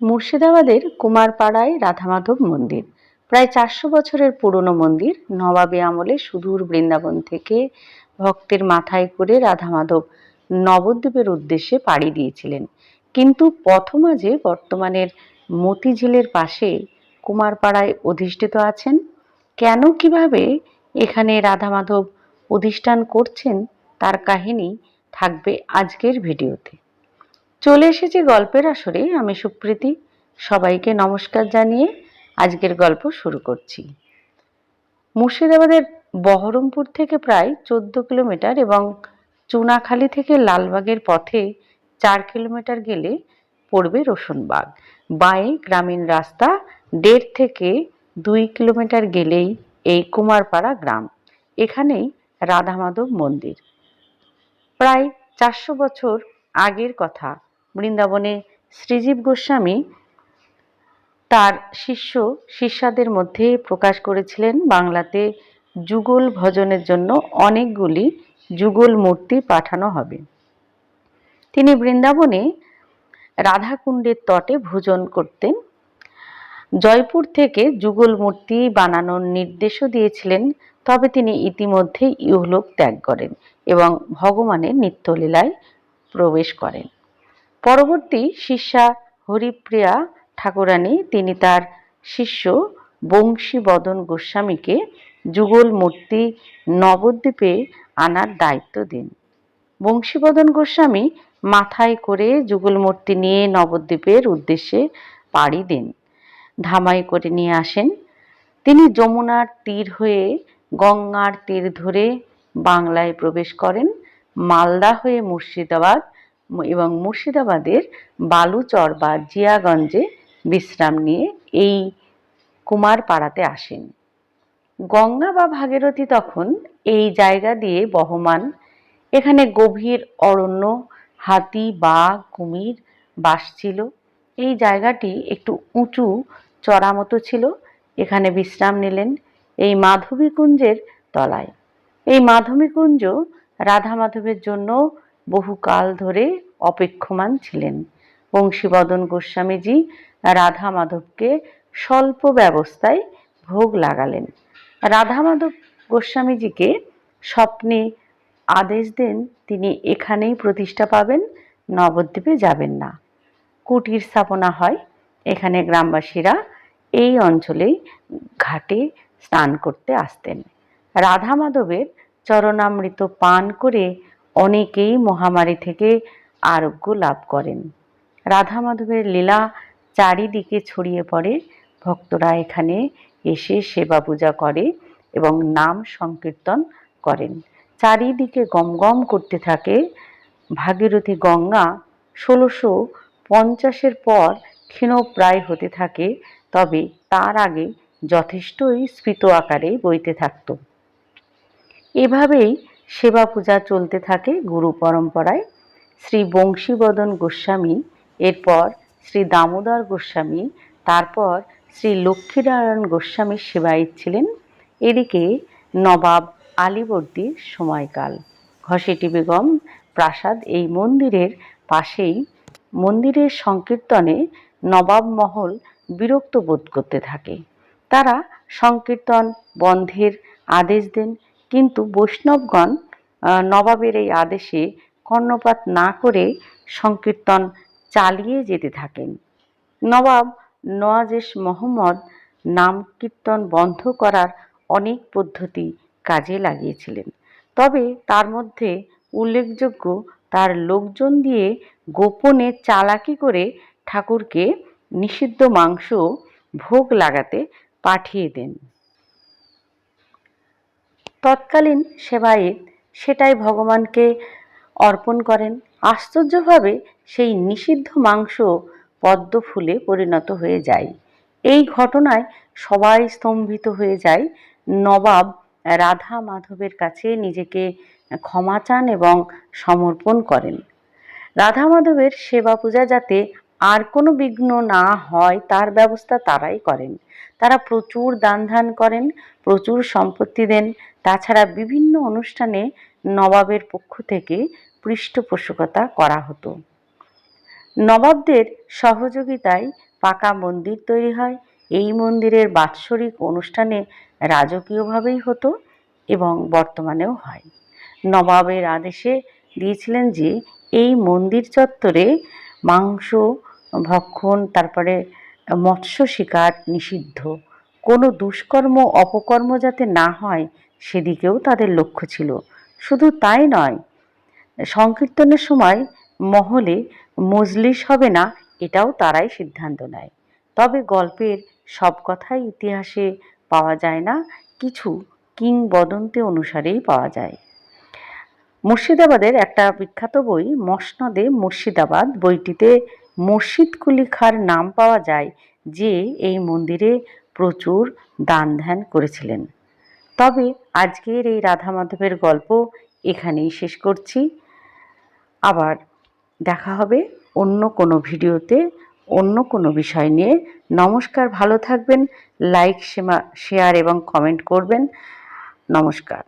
মুর্শিদাবাদের কুমারপাড়ায় রাধামাধব মন্দির। প্রায় চারশো বছরের পুরনো মন্দির। নবাবী আমলে সুদূর বৃন্দাবন থেকে ভক্তের মাথায় করে রাধামাধব নবদ্বীপের উদ্দেশ্যে পাড়ি দিয়েছিলেন। কিন্তু পথমাঝে বর্তমানের মতিঝিলের পাশে কুমারপাড়ায় অধিষ্ঠিত আছেন। কেন, কীভাবে এখানে রাধামাধব অধিষ্ঠান করছেন, তার কাহিনী থাকবে আজকের ভিডিওতে। চলে এসেছি গল্পের আসরে। আমি সুপ্রীতি, সবাইকে নমস্কার জানিয়ে আজকের গল্প শুরু করছি। মুর্শিদাবাদের বহরমপুর থেকে প্রায় চোদ্দ কিলোমিটার এবং চুনাখালী থেকে লালবাগের পথে চার কিলোমিটার গেলে পড়বে রোশনবাগ। বাঁয়ে গ্রামীণ রাস্তা দেড় থেকে দুই কিলোমিটার গেলেই এই কুমারপাড়া গ্রাম। এখানেই রাধামাধব মন্দির। প্রায় চারশো বছর আগের কথা। বৃন্দাবনে শ্রীজীব গোস্বামী তার শিষ্য, শিষ্যাদের মধ্যে প্রকাশ করেছিলেন বাংলাতে যুগল ভজনের জন্য অনেকগুলি যুগল মূর্তি পাঠানো হবে। তিনি বৃন্দাবনে রাধাকুণ্ডের তটে ভোজন করতেন। জয়পুর থেকে যুগল মূর্তি বানানোর নির্দেশও দিয়েছিলেন, তবে তিনি ইতিমধ্যে ইহলোক ত্যাগ করেন এবং ভগবানের নিত্যলীলায় প্রবেশ করেন। পরবর্তী শিষ্যা হরিপ্রিয়া ঠাকুরানী, তিনি তার শিষ্য বংশীবদন গোস্বামীকে যুগল মূর্তি নবদ্বীপে আনার দায়িত্ব দিন। বংশীবদন গোস্বামী মাথায় করে যুগল মূর্তি নিয়ে নবদ্বীপের উদ্দেশ্যে পাড়ি দেন, ধামাই করে নিয়ে আসেন। তিনি যমুনার তীর হয়ে গঙ্গার তীর ধরে বাংলায় প্রবেশ করেন, মালদা হয়ে মুর্শিদাবাদ এবং মুর্শিদাবাদের বালুচর বা জিয়াগঞ্জে বিশ্রাম নিয়ে এই কুমারপাড়াতে আসেন। গঙ্গা বা ভাগীরথী তখন এই জায়গা দিয়ে বহমান। এখানে গভীর অরণ্য, হাতি, বাঘ, কুমির বাস ছিল। এই জায়গাটি একটু উঁচু চড়া মতো ছিল। এখানে বিশ্রাম নিলেন এই মাধবী কুঞ্জের তলায়। এই মাধবী কুঞ্জ রাধা মাধবের জন্য বহুকাল ধরে অপেক্ষমান ছিলেন। বংশীবদন গোস্বামীজি রাধা মাধবকে স্বল্প ব্যবস্থায় ভোগ লাগালেন। রাধা মাধব গোস্বামীজিকে স্বপ্নে আদেশ দেন, তিনি এখানেই প্রতিষ্ঠা পাবেন, নবদ্বীপে যাবেন না। কুটির স্থাপনা হয়, এখানে গ্রামবাসীরা এই অঞ্চলেই ঘাটে স্নান করতে আসতেন। রাধা মাধবের চরণামৃত পান করে অনেকেই মহামারী থেকে আরোগ্য লাভ করেন। রাধা মাধবের লীলা চারিদিকে ছড়িয়ে পড়ে। ভক্তরা এখানে এসে সেবা পূজা করে এবং নাম সংকীর্তন করেন। চারিদিকে গমগম করতে থাকে। ভাগীরথী গঙ্গা ষোলোশো পঞ্চাশের পর ক্ষীণপ্রায় হতে থাকে, তবে তার আগে যথেষ্টই স্ফীত আকারে বইতে থাকত। এভাবেই সেবা পূজা চলতে থাকে গুরু পরম্পরায়। শ্রী বংশীবদন গোস্বামী, এরপর শ্রী দামোদর গোস্বামী, তারপর শ্রী লক্ষ্মীনারায়ণ গোস্বামীর সেবায়িত ছিলেন। এদিকে নবাব আলীবর্দীর সময়কাল। ঘসেটি বেগম প্রাসাদ এই মন্দিরের পাশেই মন্দিরের সংকীর্তনে নবাব মহল বিরক্ত বোধ করতে থাকে। তারা সংকীর্তন বন্ধের আদেশ দেন কিন্তু বৈষ্ণবগণ নবাবের এই আদেশে কর্ণপাত না করে সংকীর্তন চালিয়ে যেতে থাকেন। নবাব নওয়াজেশ মোহাম্মদ নাম কীর্তন বন্ধ করার অনেক পদ্ধতি কাজে লাগিয়েছিলেন। তবে তার মধ্যে উল্লেখযোগ্য, তার লোকজন দিয়ে গোপনে চালাকি করে ঠাকুরকে নিষিদ্ধ মাংস ভোগ লাগাতে পাঠিয়ে দেন। তৎকালীন সেবায়েত সেটাই ভগবানকে অর্পণ করেন। আশ্চর্যভাবে সেই নিষিদ্ধ মাংস পদ্ম ফুলে পরিণত হয়ে যায়। এই ঘটনায় সবাই স্তম্ভিত হয়ে যায়। নবাব রাধা মাধবের কাছে নিজেকে ক্ষমা চান এবং সমর্পণ করেন। রাধা মাধবের সেবা পূজা যাতে আর কোনো বিঘ্ন না হয়, তার ব্যবস্থা তারাই করেন। তারা প্রচুর দান ধান করেন, প্রচুর সম্পত্তি দেন। তাছাড়া বিভিন্ন অনুষ্ঠানে নবাবের পক্ষ থেকে পৃষ্ঠপোষকতা করা হতো। নবাবদের সহযোগিতায় পাকা মন্দির তৈরি হয়। এই মন্দিরের বাৎসরিক অনুষ্ঠানে রাজকীয়ভাবেই হতো এবং বর্তমানেও হয়। নবাবের আদেশে দিয়েছিলেন যে, এই মন্দির চত্বরে মাংস ভক্ষণ, তারপরে মৎস্য শিকার নিষিদ্ধ। কোনো দুষ্কর্ম, অপকর্ম যাতে না হয়, সেদিকেও তাদের লক্ষ্য ছিল। শুধু তাই নয়, সংকীর্তনের সময় মহলে মজলিস হবে না, এটাও তারাই সিদ্ধান্ত নেয়। তবে গল্পের সব কথাই ইতিহাসে পাওয়া যায় না, কিছু কিংবদন্তি অনুসারেই পাওয়া যায়। মুর্শিদাবাদের একটা বিখ্যাত বই, মসনদে মুর্শিদাবাদ বইটিতে মুর্শিদ কুলি খাঁর নাম পাওয়া যায় যে এই মন্দিরে প্রচুর দান ধ্যান করেছিলেন। তবে আজকের এই রাধা মাধবের গল্প এখানেই শেষ করছি। আবার দেখা হবে অন্য কোনো ভিডিওতে অন্য কোনো বিষয় নিয়ে। নমস্কার, ভালো থাকবেন, লাইক শেয়ার এবং কমেন্ট করবেন। নমস্কার।